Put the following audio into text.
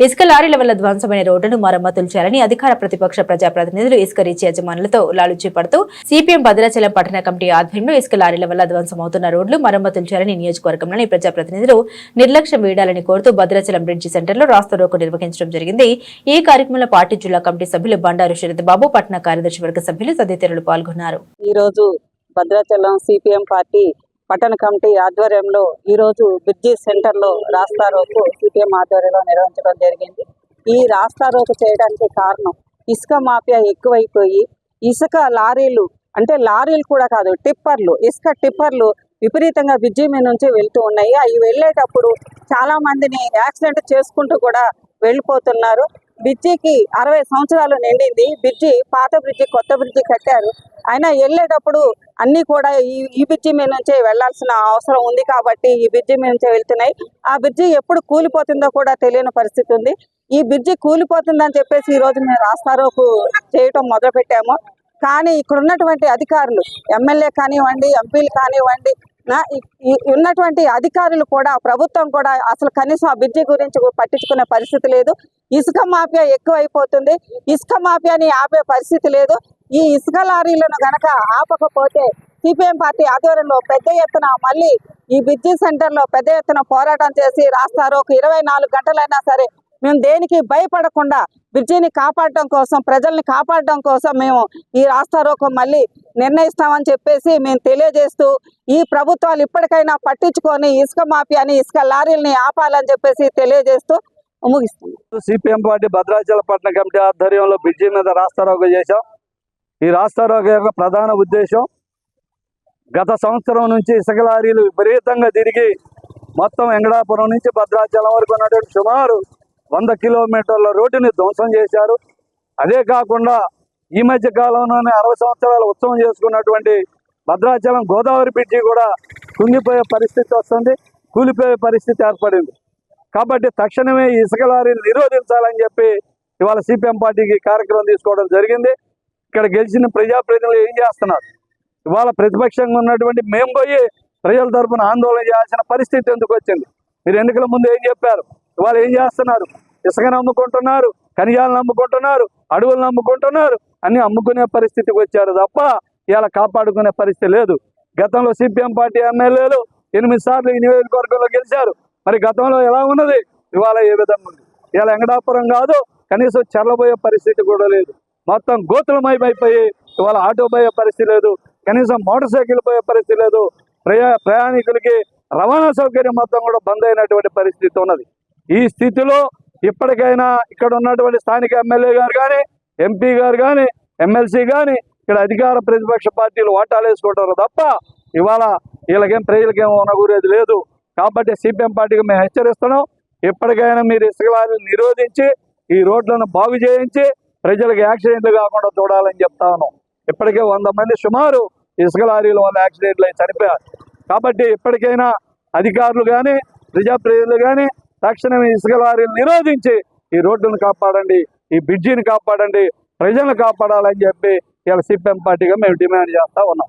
ఇసుక లారీల వల్ల ధ్వంసమైన రోడ్డును మరమ్మతులు చేయాలని అధికార ప్రతిపక్ష ప్రజాప్రతినిధులు ఇసుక రీచ్ యజమానులతో లాలుచి పడుతూ సిపిఎం భద్రాచలం పట్టణ కమిటీ ఆధ్వర్యంలో ఇసుక లారీల వల్ల ధ్వంసమవుతున్న రోడ్లు మరమ్మతులు చేయాలని నియోజకవర్గంలోని ప్రజాప్రతినిధులు నిర్లక్ష్యం వేయాలని కోరుతూ భద్రాచలం బ్రిడ్జి సెంటర్లో రాస్తారోకు నిర్వహించడం జరిగింది. ఈ కార్యక్రమంలో పార్టీ జిల్లా కమిటీ సభ్యులు బండారు శరత్బాబు పట్టణ కార్యదర్శి వర్గ సభ్యులు తదితరులు పాల్గొన్నారు. ఈరోజు భద్రాచలం సిపిఎం పార్టీ పట్టణ కమిటీ ఆధ్వర్యంలో ఈరోజు బ్రిడ్జి సెంటర్లో రాస్తారోకు సిపిఎం ఆధ్వర్యంలో నిర్వహించడం జరిగింది. ఈ రాస్తా రోకు చేయడానికి కారణం ఇసుక మాఫియా ఎక్కువైపోయి ఇసుక లారీలు అంటే లారీలు కూడా కాదు టిప్పర్లు ఇసుక టిప్పర్లు విపరీతంగా బ్రిడ్జి మీద నుంచి వెళ్తూ ఉన్నాయి. అవి వెళ్ళేటప్పుడు చాలా మందిని యాక్సిడెంట్ చేసుకుంటూ కూడా వెళ్ళిపోతున్నారు. బ్రిడ్జికి అరవై సంవత్సరాలు నిండింది. బ్రిడ్జి పాత బ్రిడ్జి కొత్త బ్రిడ్జి కట్టారు. అయినా వెళ్ళేటప్పుడు అన్నీ కూడా ఈ ఈ బ్రిడ్జి మీద నుంచే వెళ్ళాల్సిన అవసరం ఉంది కాబట్టి ఈ బ్రిడ్జి మీద నుంచే వెళ్తున్నాయి. ఆ బ్రిడ్జి ఎప్పుడు కూలిపోతుందో కూడా తెలియని పరిస్థితి ఉంది. ఈ బ్రిడ్జి కూలిపోతుందని చెప్పేసి ఈ రోజు మేము రాస్తారోకు చేయటం మొదలు పెట్టాము కానీ ఇక్కడ ఉన్నటువంటి అధికారులు ఎమ్మెల్యే కానివ్వండి ఎంపీలు కానివ్వండి ఉన్నటువంటి అధికారులు కూడా ప్రభుత్వం కూడా అసలు కనీసం ఆ బ్రిడ్జి గురించి పట్టించుకునే పరిస్థితి లేదు. ఇసుక మాఫియా ఎక్కువైపోతుంది. ఇసుక మాఫియాని ఆపే పరిస్థితి లేదు. ఈ ఇసుక లారీలను గనక ఆపకపోతే సిపిఎం పార్టీ ఆధ్వర్యంలో పెద్ద ఎత్తున మళ్ళీ ఈ బ్రిడ్జి సెంటర్లో పెద్ద ఎత్తున పోరాటం చేసి రాస్తారు ఒక ఇరవై నాలుగు గంటలైనా సరే మేము దేనికి భయపడకుండా బ్రిడ్జిని కాపాడడం కోసం ప్రజల్ని కాపాడడం కోసం మేము ఈ రాస్తారోకం మళ్ళీ నిర్ణయిస్తామని చెప్పేసి మేము తెలియజేస్తూ ఈ ప్రభుత్వాలు ఇప్పటికైనా పట్టించుకొని ఇసుక మాఫియాని ఇసుక లారీల్ని ఆపాలని చెప్పేసి తెలియజేస్తూ ముగిస్తున్నాం. సిపిఎం పార్టీ భద్రాచల పట్టణ కమిటీ ఆధ్వర్యంలో బ్రిడ్జి మీద రాస్తారోకం చేశాం. ఈ రాస్తారోకం యొక్క ప్రధాన ఉద్దేశం గత సంవత్సరం నుంచి ఇసుక లారీలు విపరీతంగా తిరిగి మొత్తం వెంకటాపురం నుంచి భద్రాచలం వరకు ఉన్నటువంటి సుమారు వంద కిలోమీటర్ల రోడ్డుని ధ్వంసం చేశారు. అదే కాకుండా ఈ మధ్య కాలంలోనే అరవై సంవత్సరాల ఉత్సవం చేసుకున్నటువంటి భద్రాచలం గోదావరి బ్రిడ్జి కూడా కుంగిపోయే పరిస్థితి వస్తుంది కూలిపోయే పరిస్థితి ఏర్పడింది. కాబట్టి తక్షణమే ఈ ఇసుక లారీని నిరోధించాలని చెప్పి ఇవాళ సిపిఎం పార్టీకి కార్యక్రమం తీసుకోవడం జరిగింది. ఇక్కడ గెలిచిన ప్రజాప్రతినిధులు ఏం చేస్తున్నారు? ఇవాళ ప్రతిపక్షంగా ఉన్నటువంటి మేము పోయి ప్రజల తరఫున ఆందోళన చేయాల్సిన పరిస్థితి ఎందుకు వచ్చింది? మీరు ఎన్నికల ముందు ఏం చెప్పారు? ఇవాళ ఏం చేస్తున్నారు? ఇసుక అమ్ముకుంటున్నారు ఖనిజాలు నమ్ముకుంటున్నారు అడవులు నమ్ముకుంటున్నారు అన్ని అమ్ముకునే పరిస్థితికి వచ్చారు తప్ప ఇలా కాపాడుకునే పరిస్థితి లేదు. గతంలో సిపిఎం పార్టీ ఎమ్మెల్యేలు ఎనిమిది సార్లు ఈ నియోజకవర్గంలో గెలిచారు. మరి గతంలో ఎలా ఉన్నది? ఇవాళ ఏ విధంగా ఉంది? ఇవాళ వెంకటాపురం కాదు కనీసం చల్లబోయే పరిస్థితి కూడా లేదు. మొత్తం గోతులమయమైపోయి ఇవాళ ఆటో పోయే పరిస్థితి లేదు. కనీసం మోటార్ సైకిల్ పోయే పరిస్థితి లేదు. ప్రయా ప్రయాణికులకి రవాణా సౌకర్యం మొత్తం కూడా బంద్ అయినటువంటి పరిస్థితి ఉన్నది. ఈ స్థితిలో ఇప్పటికైనా ఇక్కడ ఉన్నటువంటి స్థానిక ఎమ్మెల్యే గారు కానీ ఎంపీ గారు కానీ ఎమ్మెల్సీ కానీ ఇక్కడ అధికార ప్రతిపక్ష పార్టీలు ఓటాలు వేసుకుంటారు తప్ప ఇవాళ వీళ్ళకేం ప్రజలకేం ఉనగూరేది లేదు. కాబట్టి సిపిఎం పార్టీకి మేము హెచ్చరిస్తున్నాం. ఎప్పటికైనా మీరు ఇసుక లారీలు నిరోధించి ఈ రోడ్లను బాగు చేయించి ప్రజలకు యాక్సిడెంట్లు కాకుండా చూడాలని చెప్తాను ఇప్పటికే వంద మంది సుమారు ఇసుక లారీల వల్ల యాక్సిడెంట్లు అయి చనిపోయారు. కాబట్టి ఇప్పటికైనా అధికారులు కానీ ప్రజాప్రతినిధులు కానీ తక్షణమే ఇసుక లారీలు నిరోధించి ఈ రోడ్డును కాపాడండి ఈ బ్రిడ్జిని కాపాడండి ప్రజలను కాపాడాలని చెప్పి ఇలా సిపిఎం పార్టీగా మేము డిమాండ్ చేస్తా ఉన్నాం.